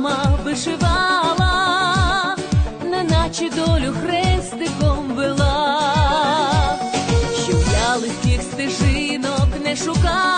мама вишивала, неначе долю хрестиком вела, що я легких стежинок не шукала.